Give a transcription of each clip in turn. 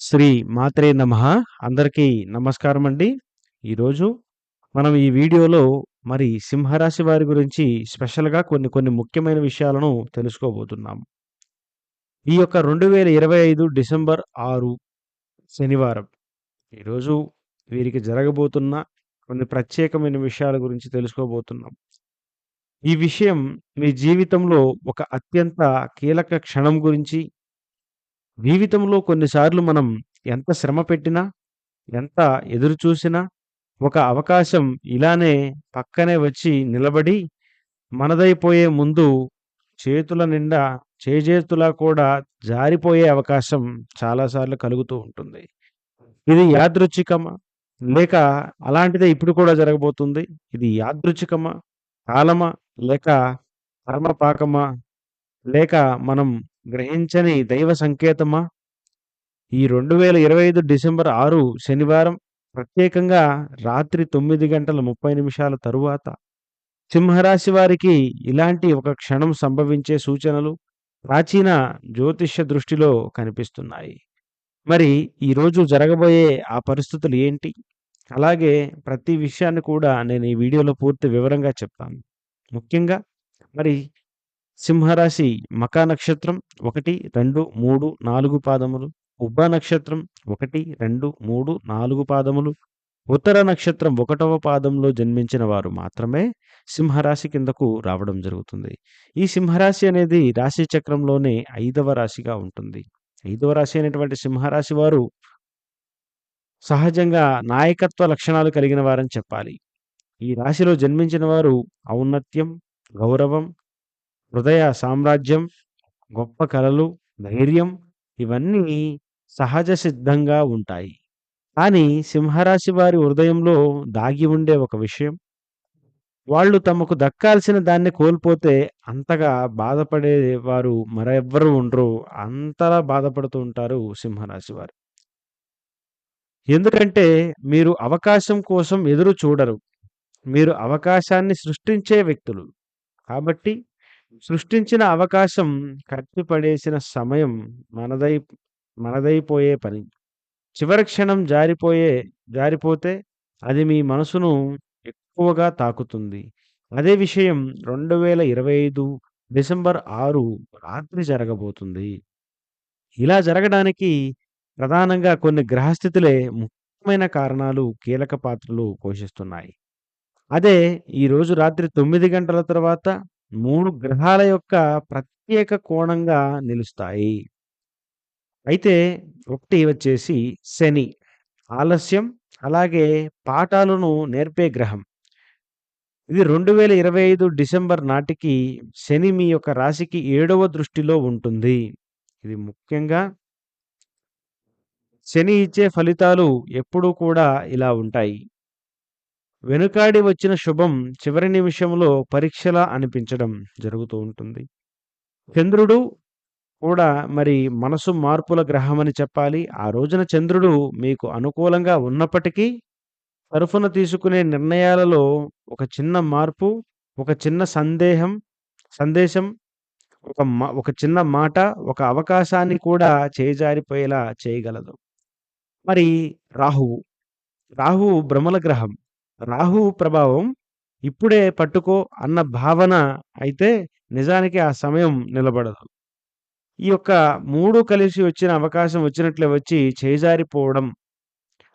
శ్రీ మాత్రే నమః అందరికీ నమస్కారం అండి. ఈరోజు మనం ఈ వీడియోలో మరి సింహరాశి వారి గురించి స్పెషల్‌గా కొన్ని కొన్ని ముఖ్యమైన విషయాలను తెలుసుకోబోతున్నాం. ఈ యొక్క 2025 డిసెంబర్ ఆరు శనివారం. ఈరోజు వీరికి జరగబోతున్న కొన్ని ప్రత్యేకమైన విషయాల గురించి తెలుసుకోబోతున్నాం. ఈ విషయం మీ జీవితంలో ఒక అత్యంత కీలక క్షణం గురించి జీవితంలో కొన్నిసార్లు మనం ఎంత శ్రమ పెట్టినా, ఎంత ఎదురు చూసినా, ఒక అవకాశం ఇలానే పక్కనే వచ్చి నిలబడి, మనదైపోయే ముందు చేతుల నిండా చేజేతులా కూడా జారిపోయే అవకాశం చాలా సార్లు కలుగుతూ ఉంటుంది. ఇది యాదృచ్ఛికమా? లేక అలాంటిదే ఇప్పుడు కూడా జరగబోతుంది. ఇది యాదృచ్ఛికమా? కాలమా? లేక కర్మపాకమా? లేక మనం గ్రహించని దైవ సంకేతమా? ఈ 2025 డిసెంబర్ ఆరు శనివారం ప్రత్యేకంగా రాత్రి తొమ్మిది గంటల 30 నిమిషాల తరువాత సింహరాశి వారికి ఇలాంటి ఒక క్షణం సంభవించే సూచనలు ప్రాచీన జ్యోతిష్య దృష్టిలో కనిపిస్తున్నాయి. మరి ఈరోజు జరగబోయే ఆ పరిస్థితులు ఏంటి? అలాగే ప్రతి విషయాన్ని కూడా నేను ఈ వీడియోలో పూర్తి వివరంగా చెప్తాను. ముఖ్యంగా మరి సింహరాశి మకా నక్షత్రం 1, 2, 3, 4 పాదములు, ఉబ్బ నక్షత్రం 1, 2, 3, 4 పాదములు, ఉత్తర నక్షత్రం ఒకటవ పాదంలో జన్మించిన వారు మాత్రమే సింహరాశి కిందకు రావడం జరుగుతుంది. ఈ సింహరాశి అనేది రాశి చక్రంలోనే ఐదవ రాశిగా ఉంటుంది. ఐదవ రాశి అయినటువంటి సింహరాశి వారు సహజంగా నాయకత్వ లక్షణాలు కలిగిన వారని చెప్పాలి. ఈ రాశిలో జన్మించిన వారు ఔన్నత్యం, గౌరవం, హృదయ సామ్రాజ్యం, గొప్ప కళలు ధైర్యం ఇవన్నీ సహజ సిద్ధంగా ఉంటాయి. కానీ సింహరాశి వారి హృదయంలో దాగి ఉండే ఒక విషయం వాళ్ళు తమకు దక్కాల్సిన దాన్ని కోల్పోతే అంతగా బాధపడే వారు మరెవ్వరు ఉండరు. అంతలా బాధపడుతూ ఉంటారు సింహరాశి వారు. ఎందుకంటే మీరు అవకాశం కోసం ఎదురు చూడరు. మీరు అవకాశాన్ని సృష్టించే వ్యక్తులు. కాబట్టి సృష్టించిన అవకాశం కట్టిపడేసిన సమయం మనదై మనదైపోయే పని. చివరి క్షణం జారిపోయే జారిపోతే అది మీ మనసును ఎక్కువగా తాకుతుంది. అదే విషయం 2025 డిసెంబర్ ఆరు రాత్రి జరగబోతుంది. ఇలా జరగడానికి ప్రధానంగా కొన్ని గ్రహస్థితులే ముఖ్యమైన కారణాలు కీలక పాత్రలు పోషిస్తున్నాయి. అదే ఈరోజు రాత్రి తొమ్మిది గంటల తర్వాత మూడు గ్రహాల యొక్క ప్రత్యేక కోణంగా నిలుస్తాయి. అయితే ఒకటి వచ్చేసి శని. ఆలస్యం అలాగే పాఠాలను నేర్పే గ్రహం. ఇది 2025 డిసెంబర్ నాటికి శని మీ యొక్క రాశికి ఏడవ దృష్టిలో ఉంటుంది. ఇది ముఖ్యంగా శని ఇచ్చే ఫలితాలు ఎప్పుడూ కూడా ఇలా ఉంటాయి. వెనుకాడి వచ్చిన శుభం చివరి నిమిషంలో పరీక్షలా అనిపించడం జరుగుతూ ఉంటుంది. చంద్రుడు కూడా మరి మనసు మార్పుల గ్రహమని చెప్పాలి. ఆ రోజున చంద్రుడు మీకు అనుకూలంగా ఉన్నప్పటికీ తరఫున తీసుకునే నిర్ణయాలలో ఒక చిన్న మార్పు, ఒక చిన్న సందేహం సందేశం, ఒక ఒక చిన్న మాట, ఒక అవకాశాన్ని కూడా చేజారిపోయేలా చేయగలదు. మరి రాహువు. రాహువు భ్రమల గ్రహం. రాహువు ప్రభావం ఇప్పుడే పట్టుకో అన్న భావన అయితే నిజానికి ఆ సమయం నిలబడదు. ఈ యొక్క మూడు కలిసి వచ్చిన అవకాశం వచ్చినట్లే వచ్చి చేజారిపోవడం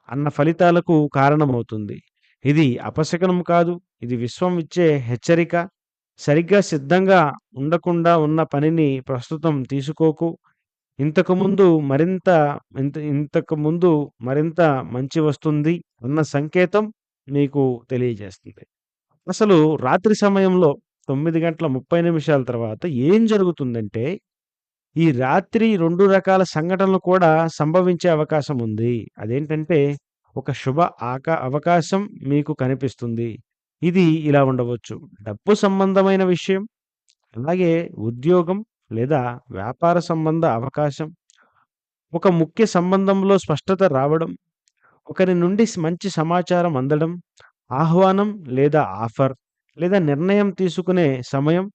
అన్న ఫలితాలకు కారణమవుతుంది. ఇది అపశకనం కాదు. ఇది విశ్వం ఇచ్చే హెచ్చరిక. సరిగ్గా సిద్ధంగా ఉండకుండా ఉన్న పనిని ప్రస్తుతం తీసుకోకు. ఇంతకుముందు మరింత ఇంత ఇంతకుముందు మరింత మంచి వస్తుంది అన్న సంకేతం మీకు తెలియజేస్తుంది. అసలు రాత్రి సమయంలో తొమ్మిది గంటల 30 నిమిషాల తర్వాత ఏం జరుగుతుందంటే, ఈ రాత్రి రెండు రకాల సంఘటనలు కూడా సంభవించే అవకాశం ఉంది. అదేంటంటే ఒక శుభ ఆక అవకాశం మీకు కనిపిస్తుంది. ఇది ఇలా ఉండవచ్చు. డబ్బు సంబంధమైన విషయం, అలాగే ఉద్యోగం లేదా వ్యాపార సంబంధ అవకాశం, ఒక ముఖ్య సంబంధంలో స్పష్టత రావడం, ఒకరి నుండి మంచి సమాచారం అందడం, ఆహ్వానం లేదా ఆఫర్ లేదా నిర్ణయం తీసుకునే సమయం,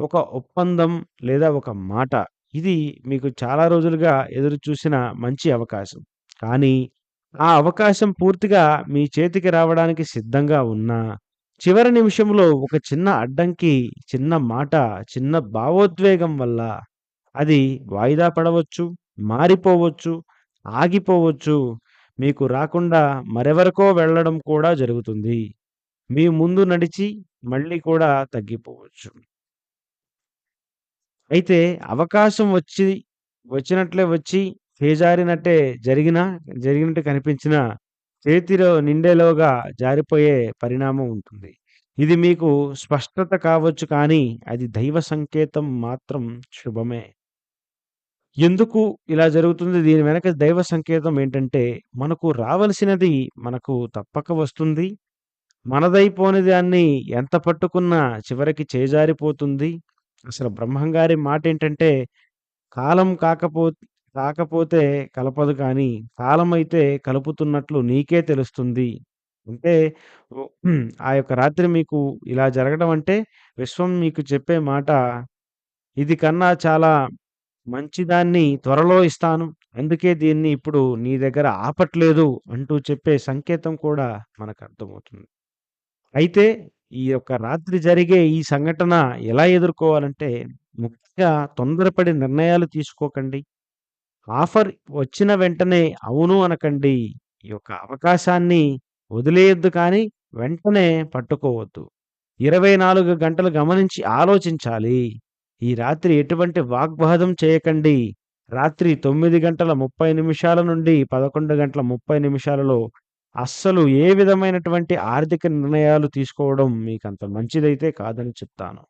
ఒక ఒప్పందం లేదా ఒక మాట. ఇది మీకు చాలా రోజులుగా ఎదురు చూసిన మంచి అవకాశం. కానీ ఆ అవకాశం పూర్తిగా మీ చేతికి రావడానికి సిద్ధంగా ఉన్నా చివరి నిమిషంలో ఒక చిన్న అడ్డంకి, చిన్న మాట, చిన్న భావోద్వేగం వల్ల అది వాయిదా పడవచ్చు, మారిపోవచ్చు, ఆగిపోవచ్చు. మీకు రాకుండా మరెవరికో వెళ్ళడం కూడా జరుగుతుంది. మీ ముందు నడిచి మళ్ళీ కూడా తగ్గిపోవచ్చు. అయితే అవకాశం వచ్చి వచ్చినట్లే వచ్చి చేజారినట్టే జరిగినా జరిగినట్టు కనిపించిన చేతిలో నిండేలోగా జారిపోయే పరిణామం ఉంటుంది. ఇది మీకు స్పష్టత కావచ్చు కానీ అది దైవ సంకేతం మాత్రం శుభమే. ఎందుకు ఇలా జరుగుతుంది? దీని వెనక దైవ సంకేతం ఏంటంటే మనకు రావలసినది మనకు తప్పక వస్తుంది. మనదైపోని దాన్ని ఎంత పట్టుకున్నా చివరికి చేజారిపోతుంది. అసలు బ్రహ్మంగారి మాటేంటంటే కాలం కాకపో కాకపోతే కలపదు కానీ కాలం అయితే కలుపుతున్నట్లు నీకే తెలుస్తుంది. అంటే ఆ యొక్క రాత్రి మీకు ఇలా జరగడం అంటే విశ్వం మీకు చెప్పే మాట ఇది కన్నా చాలా మంచిదాన్ని త్వరలో ఇస్తాను. అందుకే దీన్ని ఇప్పుడు నీ దగ్గర ఆపట్లేదు అంటూ చెప్పే సంకేతం కూడా మనకు అర్థమవుతుంది అయితే ఈ యొక్క రాత్రి జరిగే ఈ సంఘటన ఎలా ఎదుర్కోవాలంటే ముఖ్యంగా తొందరపడి నిర్ణయాలు తీసుకోకండి. ఆఫర్ వచ్చిన వెంటనే అవును అనకండి. ఈ యొక్క అవకాశాన్ని వదిలేయొద్దు కానీ వెంటనే పట్టుకోవద్దు. 24 గంటలు గమనించి ఆలోచించాలి. ఈ రాత్రి ఎటువంటి వాగ్వాదం చేయకండి. రాత్రి తొమ్మిది గంటల 30 నిమిషాల నుండి 11 గంటల 30 నిమిషాలలో అస్సలు ఏ విధమైనటువంటి ఆర్థిక నిర్ణయాలు తీసుకోవడం మీకు అంత మంచిదైతే కాదని చెప్తాను.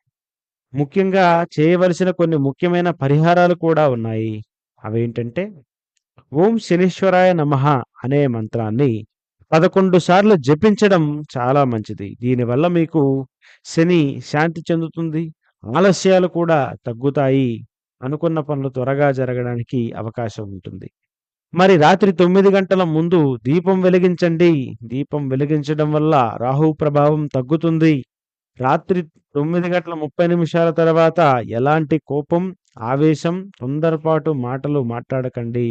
ముఖ్యంగా చేయవలసిన కొన్ని ముఖ్యమైన పరిహారాలు కూడా ఉన్నాయి. అవేంటంటే ఓం శనీశ్వరాయ నమః అనే మంత్రాన్ని 11 సార్లు జపించడం చాలా మంచిది. దీనివల్ల మీకు శని శాంతి చెందుతుంది. ఆలస్యాలు కూడా తగ్గుతాయి. అనుకున్న పనులు త్వరగా జరగడానికి అవకాశం ఉంటుంది. మరి రాత్రి తొమ్మిది గంటల ముందు దీపం వెలిగించండి. దీపం వెలిగించడం వల్ల రాహు ప్రభావం తగ్గుతుంది. రాత్రి తొమ్మిది గంటల 30 నిమిషాల తర్వాత ఎలాంటి కోపం, ఆవేశం, తొందరపాటు మాటలు మాట్లాడకండి.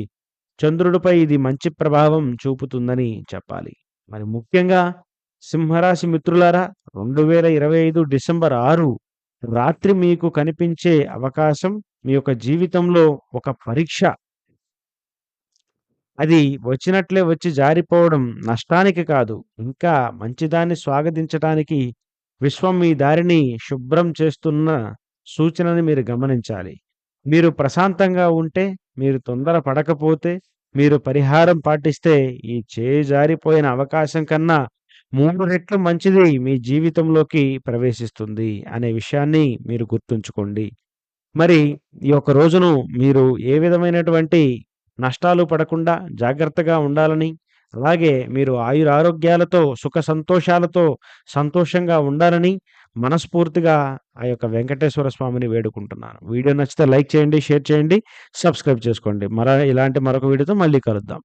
చంద్రుడిపై ఇది మంచి ప్రభావం చూపుతుందని చెప్పాలి. మరి ముఖ్యంగా సింహరాశి మిత్రులారా 2025 డిసెంబర్ ఆరు రాత్రి మీకు కనిపించే అవకాశం మీ యొక్క జీవితంలో ఒక పరీక్ష. అది వచ్చినట్లే వచ్చి జారిపోవడం నష్టానికి కాదు. ఇంకా మంచిదాన్ని స్వాగతించటానికి విశ్వం మీ దారిని శుభ్రం చేస్తున్న సూచనని మీరు గమనించాలి. మీరు ప్రశాంతంగా ఉంటే, మీరు తొందర పడకపోతే, మీరు పరిహారం పాటిస్తే ఈ చేజారిపోయిన అవకాశం కన్నా మూడు రెట్లు మంచిది మీ జీవితంలోకి ప్రవేశిస్తుంది అనే విషయాన్ని మీరు గుర్తుంచుకోండి. మరి ఈ యొక్క రోజును మీరు ఏ విధమైనటువంటి నష్టాలు పడకుండా జాగ్రత్తగా ఉండాలని, అలాగే మీరు ఆయురారోగ్యాలతో, సుఖ సంతోషాలతో సంతోషంగా ఉండాలని మనస్ఫూర్తిగా ఆ యొక్క వెంకటేశ్వర స్వామిని వేడుకుంటున్నాను. వీడియో నచ్చితే లైక్ చేయండి, షేర్ చేయండి, సబ్స్క్రైబ్ చేసుకోండి. మర ఇలాంటి మరొక వీడియోతో మళ్ళీ కలుద్దాం.